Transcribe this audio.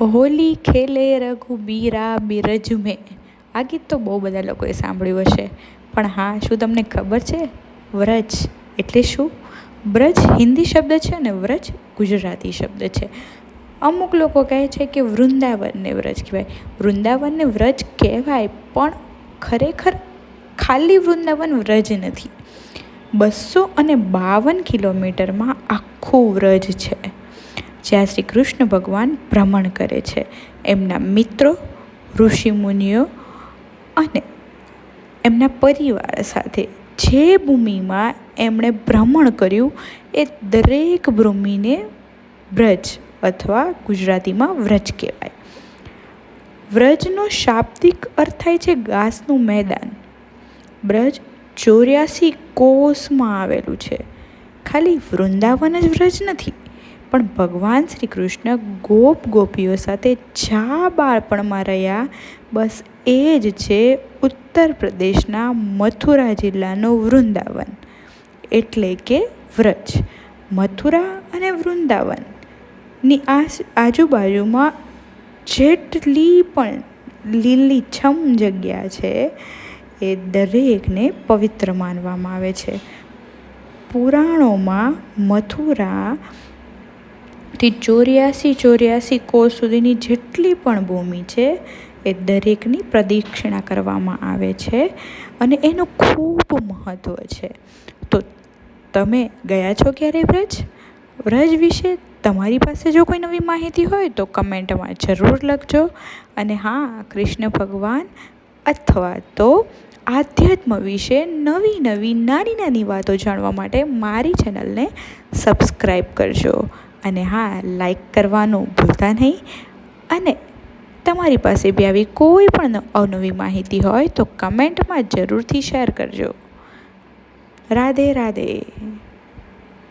હોલી ખેલે રઘુબીરા બિરજ મેં આ ગીત તો બહુ બધા લોકોએ સાંભળ્યું હશે. પણ હા, શું તમને ખબર છે? વ્રજ એટલે શું? બ્રજ હિન્દી શબ્દ છે અને વ્રજ ગુજરાતી શબ્દ છે. અમુક લોકો કહે છે કે વૃંદાવનને વ્રજ કહેવાય. વૃંદાવનને વ્રજ કહેવાય, પણ ખરેખર ખાલી વૃંદાવન વ્રજ નથી. બસો અને બાવન કિલોમીટરમાં આખું વ્રજ છે. જ્યાં શ્રી કૃષ્ણ ભગવાન ભ્રમણ કરે છે. એમના મિત્રો ઋષિમુનિઓ અને એમના પરિવાર સાથે જે ભૂમિમાં એમણે ભ્રમણ કર્યું એ દરેક ભૂમિને વ્રજ અથવા ગુજરાતીમાં વ્રજ કહેવાય. વ્રજનો શાબ્દિક અર્થ થાય છે ઘાસનું મેદાન. બ્રજ ચોર્યાસી કોષમાં આવેલું છે. ખાલી વૃંદાવન જ વ્રજ નથી. પણ ભગવાન શ્રી કૃષ્ણ ગોપ ગોપીઓ સાથે જા બાળપણમાં રહ્યા, બસ એ જ છે ઉત્તર પ્રદેશના મથુરા જિલ્લાનું વૃંદાવન. એટલે કે વ્રજ, મથુરા અને વૃંદાવનની આજુબાજુમાં જેટલી પણ લીલીછમ જગ્યા છે, એ દરેકને પવિત્ર માનવામાં આવે છે. પુરાણોમાં મથુરા થી ચોર્યાસી ચોર્યાસી કોષ સુધીની જેટલી પણ ભૂમિ છે, એ દરેકની પ્રદક્ષિણા કરવામાં આવે છે અને એનું ખૂબ મહત્ત્વ છે. તો તમે ગયા છો ક્યારે વ્રજ? વ્રજ વિશે તમારી પાસે જો કોઈ નવી માહિતી હોય તો કમેન્ટમાં જરૂર લખજો. અને હા, કૃષ્ણ ભગવાન અથવા તો આધ્યાત્મ વિશે નવી નવી નાની નાની વાતો જાણવા માટે મારી ચેનલને સબસ્ક્રાઈબ કરજો. અને હા લાઈક કરવાનું ભૂલતા નહીં. અને તમારી પાસે બી આવી કોઈ પણ અવનવી માહિતી હોય તો કમેન્ટમાં જરૂરથી શેર કરજો. રાધે રાધે.